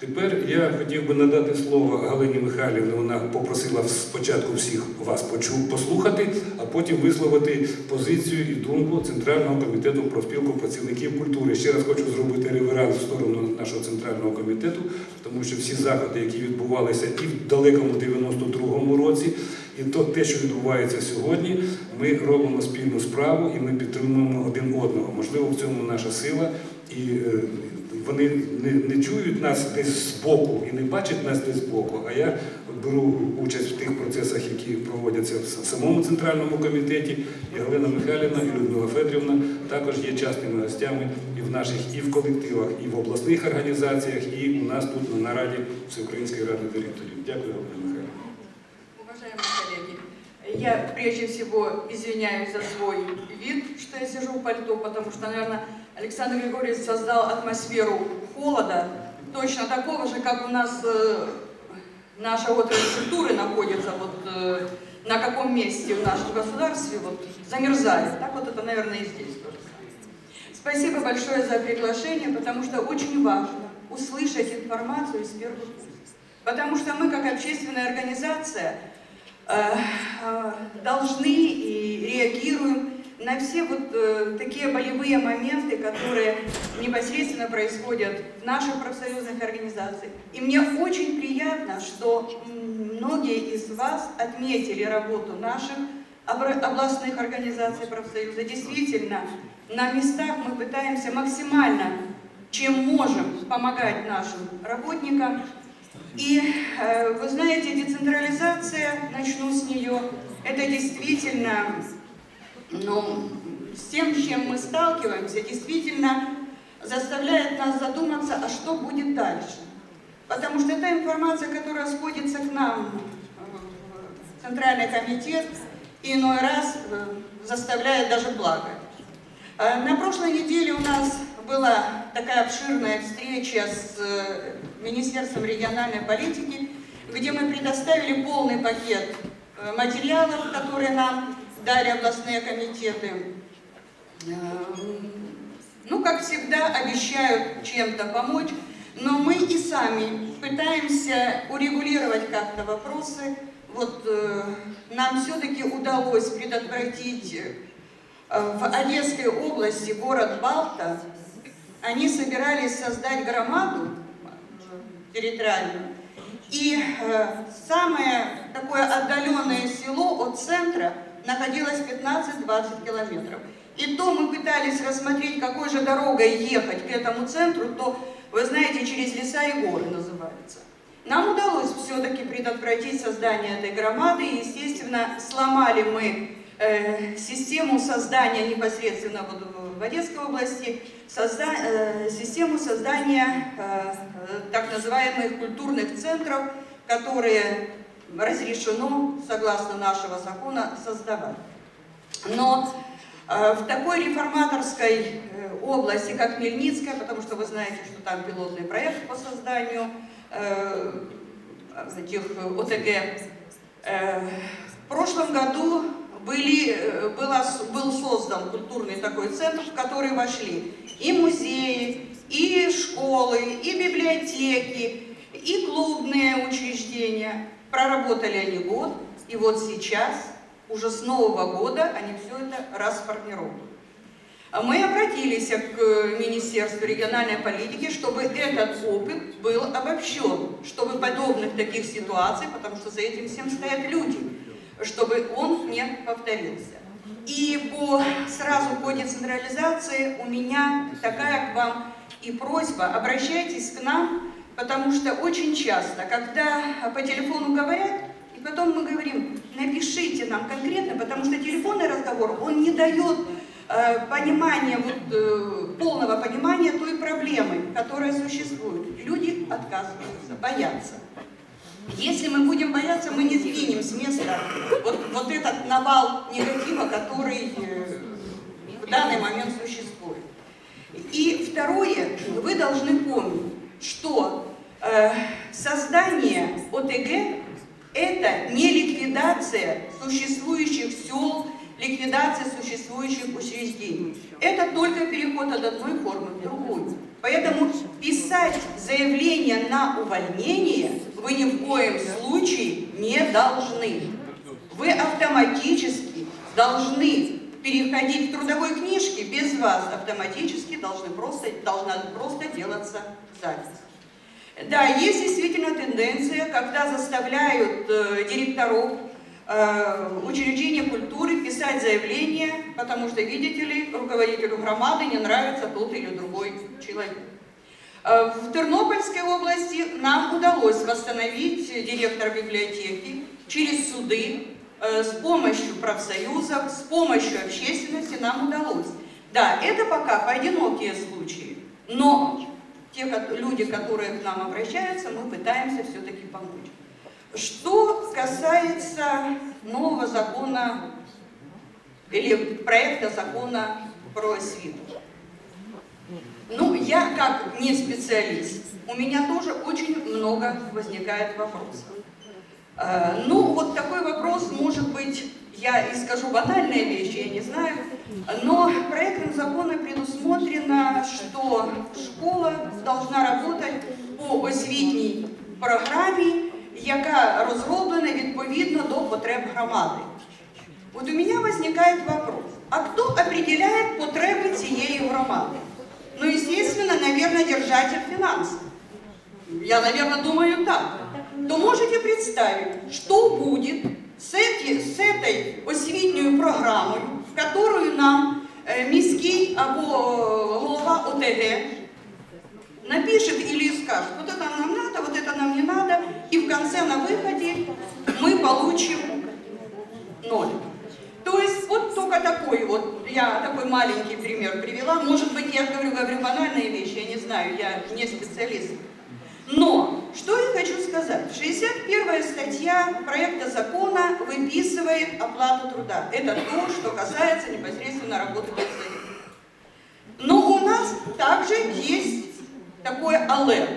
Тепер я хотів би надати слово Галині Михайлівні. Вона попросила спочатку всіх вас почу- послухати, а потім висловити позицію і думку Центрального комітету про спілку працівників культури. Ще раз хочу зробити реверанс в сторону нашого центрального комітету, тому що всі заходи, які відбувалися і в далекому 92-му році, і то те, що відбувається сьогодні, ми робимо спільну справу і ми підтримуємо один одного. Можливо, в цьому наша сила і. Вони не, не чують нас десь збоку і не бачать нас десь збоку. А я беру участь в тих процесах, які проводяться в самому центральному комітеті. І Галина Михайлівна, і Людмила Федрівна також є частими гостями і в наших і в колективах, і в обласних організаціях, і у нас тут на нараді Всеукраїнської ради директорів. Дякую, Галина Михайлівна. Уважаемые коллеги, я прежде всего извиняюсь за свой вид, что я сижу в пальто, потому что, наверное, Александр Григорьевич создал атмосферу холода, точно такого же, как у нас э, наша отрасль культуры находится, вот э, на каком месте в нашем государстве вот, замерзает. Так вот это, наверное, и здесь тоже. Спасибо большое за приглашение, потому что очень важно услышать информацию из первых уст. Потому что мы, как общественная организация, э, э, должны и реагируем на все вот э, такие болевые моменты, которые непосредственно происходят в наших профсоюзных организациях. И мне очень приятно, что многие из вас отметили работу наших областных организаций профсоюза. Действительно, на местах мы пытаемся максимально, чем можем, помогать нашим работникам. И э, вы знаете, децентрализация, начну с нее, это действительно, ну, с тем, с чем мы сталкиваемся, действительно заставляет нас задуматься, а что будет дальше. Потому что та информация, которая сходится к нам в Центральный комитет, иной раз э, заставляет даже плакать. Э, На прошлой неделе у нас была такая обширная встреча с э, Министерством региональной политики, где мы предоставили полный пакет э, материалов, которые нам дали областные комитеты. Э, Ну, как всегда, обещают чем-то помочь, но мы и сами пытаемся урегулировать как-то вопросы. Вот э, нам все-таки удалось предотвратить э, в Одесской области город Балта. Они собирались создать громаду территориальную. И самое такое отдаленное село от центра находилось 15-20 километров. И то мы пытались рассмотреть, какой же дорогой ехать к этому центру, то, вы знаете, через леса и горы называется. Нам удалось все-таки предотвратить создание этой громады, и, естественно, сломали мы э, систему создания непосредственно вот в Одесской области, созда- э, систему создания э, э, так называемых культурных центров, которые разрешено, согласно нашего закона, создавать. Но э, в такой реформаторской э, области, как Хмельницкая, потому что вы знаете, что там пилотный проект по созданию э, этих ОТГ, в прошлом году были, была был создан культурный такой центр, в который вошли и музеи, и школы, и библиотеки, и клубные учреждения. Проработали они год, и вот сейчас, уже с Нового года, они все это расформируют. А Мы обратились к Министерству региональной политики, чтобы этот опыт был обобщен, чтобы подобных таких ситуаций, потому что за этим всем стоят люди, чтобы он не повторился. И по, сразу по децентрализации у меня такая к вам и просьба, обращайтесь к нам, потому что очень часто, когда по телефону говорят, и потом мы говорим, напишите нам конкретно, потому что телефонный разговор, он не дает э, понимания, вот, э, полного понимания той проблемы, которая существует. Люди отказываются, боятся. Если мы будем бояться, мы не сдвинем с места вот, вот этот навал негатива, который э, в данный момент существует. И второе, вы должны помнить, что э, создание ОТГ – это не ликвидация существующих сел, ликвидация существующих учреждений. Это только переход от одной формы в другую. Поэтому писать заявление на увольнение вы ни в коем случае не должны. Вы автоматически должны переходить к трудовой книжке, без вас автоматически должны просто, должна просто делаться запись. Да, есть действительно тенденция, когда заставляют э, директоров э, учреждения культуры писать заявление, потому что, видите ли, руководителю громады не нравится тот или другой человек. Э, В Тернопольской области нам удалось восстановить директора библиотеки через суды, э, с помощью профсоюзов, с помощью общественности нам удалось. Да, это пока поодинокие случаи, но те люди, которые к нам обращаются, мы пытаемся все-таки помочь. Что касается нового закона или проекта закона про освиту. Ну, я как не специалист, у меня тоже очень много возникает вопросов. Э, Ну, вот такой вопрос, может быть, я и скажу банальные вещи, я не знаю, но проектом закона предусмотрено, что школа должна работать по освітній програмі, яка розроблена відповідно до потреб громади. Вот у меня возникает вопрос, а кто определяет потребы цієї громади? Ну, естественно, наверное, держатель финансов. Я, наверное, думаю так. То можете представить, что будет с, эти, с этой освітньою програмою, в которую нам э, міський або голова ОТГ напишет или скажет, вот это нам надо, вот это нам не надо, и в конце на выходе мы получим ноль. То есть вот только такой вот, я такой маленький пример привела. Может быть, я говорю, говорю банальные вещи, я не знаю, я не специалист. Но, что я хочу сказать. 61 статья проекта закона выписывает оплату труда. Это то, что касается непосредственно работы педагогов. Но у нас также есть такое але.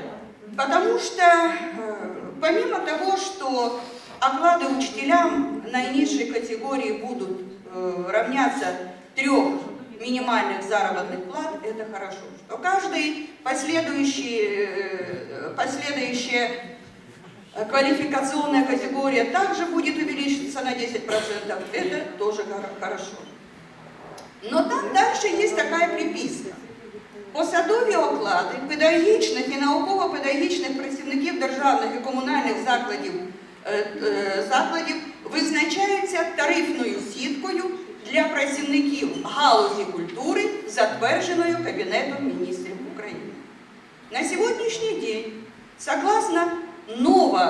Потому что э, помимо того, что оклады учителям наинизшей категории будут э, равняться трех минимальных заработных плат, это хорошо. Что каждый последующий, э, последующая э, квалификационная категория также будет увеличиваться на 10%, это тоже хоро- хорошо. Но там дальше есть такая приписка. Посадові оклади педагогічних і науково-педагогічних працівників державних і комунальних закладів, е, е, закладів визначаються тарифною сіткою для працівників галузі культури, затвердженою Кабінетом міністрів України. На сегодняшний день, согласно ново,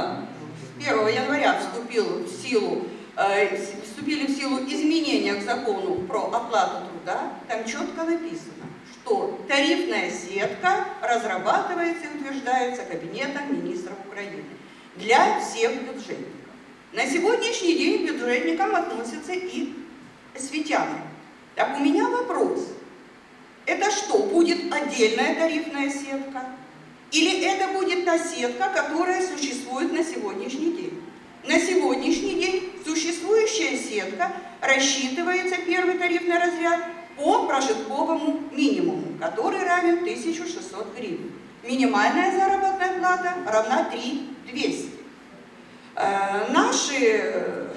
1 января вступил в силу, э, вступили в силу изменения к закону про оплату труда, там четко написано, что тарифная сетка разрабатывается и утверждается Кабинетом министров Украины для всех бюджетников. На сегодняшний день к бюджетникам относятся и осветяне. Так у меня вопрос. Это что, будет отдельная тарифная сетка? Или это будет та сетка, которая существует на сегодняшний день? На сегодняшний день существующая сетка рассчитывается, первый тарифный разряд, по прожитковому минимуму, который равен 1600 гривен. Минимальная заработная плата равна 3200. Э, Наши э,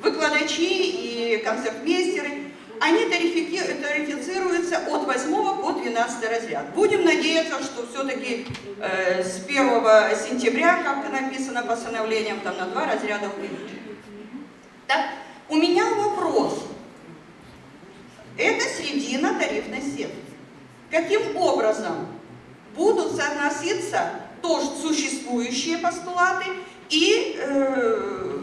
выкладачи и концертмейстеры, они тарифицируются от 8 по 12 разряд. Будем надеяться, что все-таки с 1 сентября, как написано постановлением, там на два разряда увеличат. Так, у меня вопрос. Это средина тарифной сетки. Каким образом будут соотноситься то, что существующие постулаты и э,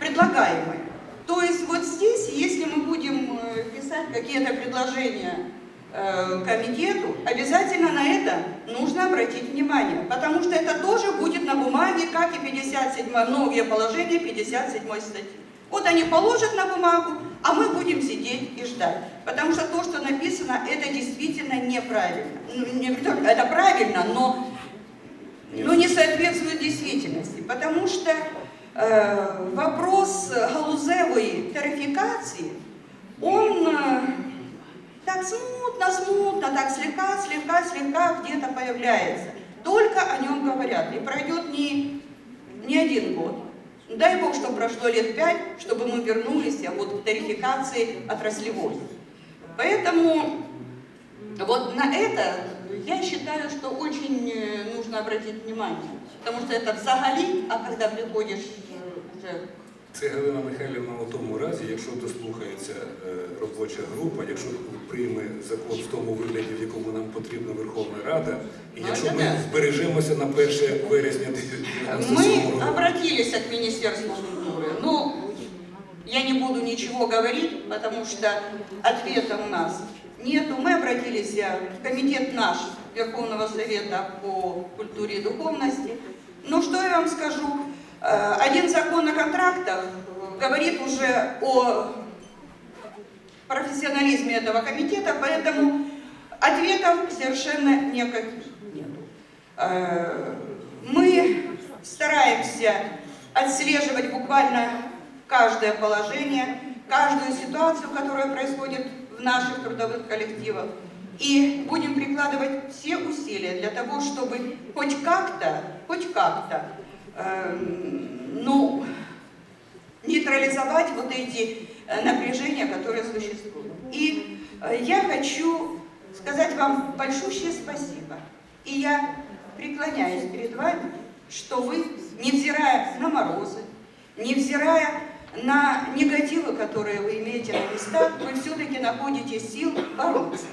предлагаемые? То есть вот здесь, если мы будем э, писать какие-то предложения э, комитету, обязательно на это нужно обратить внимание, потому что это тоже будет на бумаге, как и 57 новые положения 57 статьи. Вот они положат на бумагу, а мы будем сидеть и ждать. Потому что то, что написано, это действительно неправильно. Ну, это правильно, но, но не соответствует действительности. Потому что вопрос галузевой тарификации, он э, так смутно, смутно, так слегка, слегка, слегка где-то появляется. Только о нем говорят. И пройдет не, не один год. Дай Бог, что прошло лет пять, чтобы мы вернулись а вот к тарификации отраслевой. Поэтому вот на это я считаю, что очень э, нужно обратить внимание. Потому что это взагалі, а когда приходишь э, Це Галина Михайлівна у тому разі, якщо дослухається е, робоча група, якщо прийме закон в тому вигляді, в якому нам потрібна Верховна Рада, і Ну, якщо це ми да. збережемося на 1 вересня 2017 Мы року. обратились к Министерству культуры. Ну, я не буду ничего говорить, потому что ответа у нас нету. Мы обратились э, в комитет наш Верховного Совета по культуре и духовности. Но что я вам скажу? Э, Один закон о контрактах говорит уже о профессионализме этого комитета, поэтому ответов совершенно никаких нет. Э, Мы стараемся отслеживать буквально каждое положение, каждую ситуацию, которая происходит в наших трудовых коллективах. И будем прикладывать все усилия для того, чтобы хоть как-то, хоть как-то, ну, нейтрализовать вот эти э, напряжения, которые существуют. И э, я хочу сказать вам большущее спасибо. И я преклоняюсь перед вами, что вы, невзирая на морозы, невзирая на негативы, которые вы имеете на местах, вы все-таки находите сил бороться.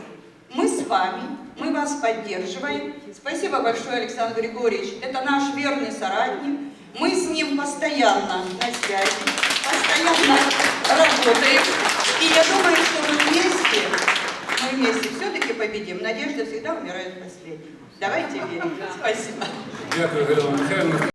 Мы с вами, мы вас поддерживаем. Спасибо большое, Александр Григорьевич. Это наш верный соратник. Мы с ним постоянно на связи, постоянно работаем. И я думаю, что мы вместе, мы вместе все-таки победим. Надежда всегда умирает последней. Давайте верить. Спасибо.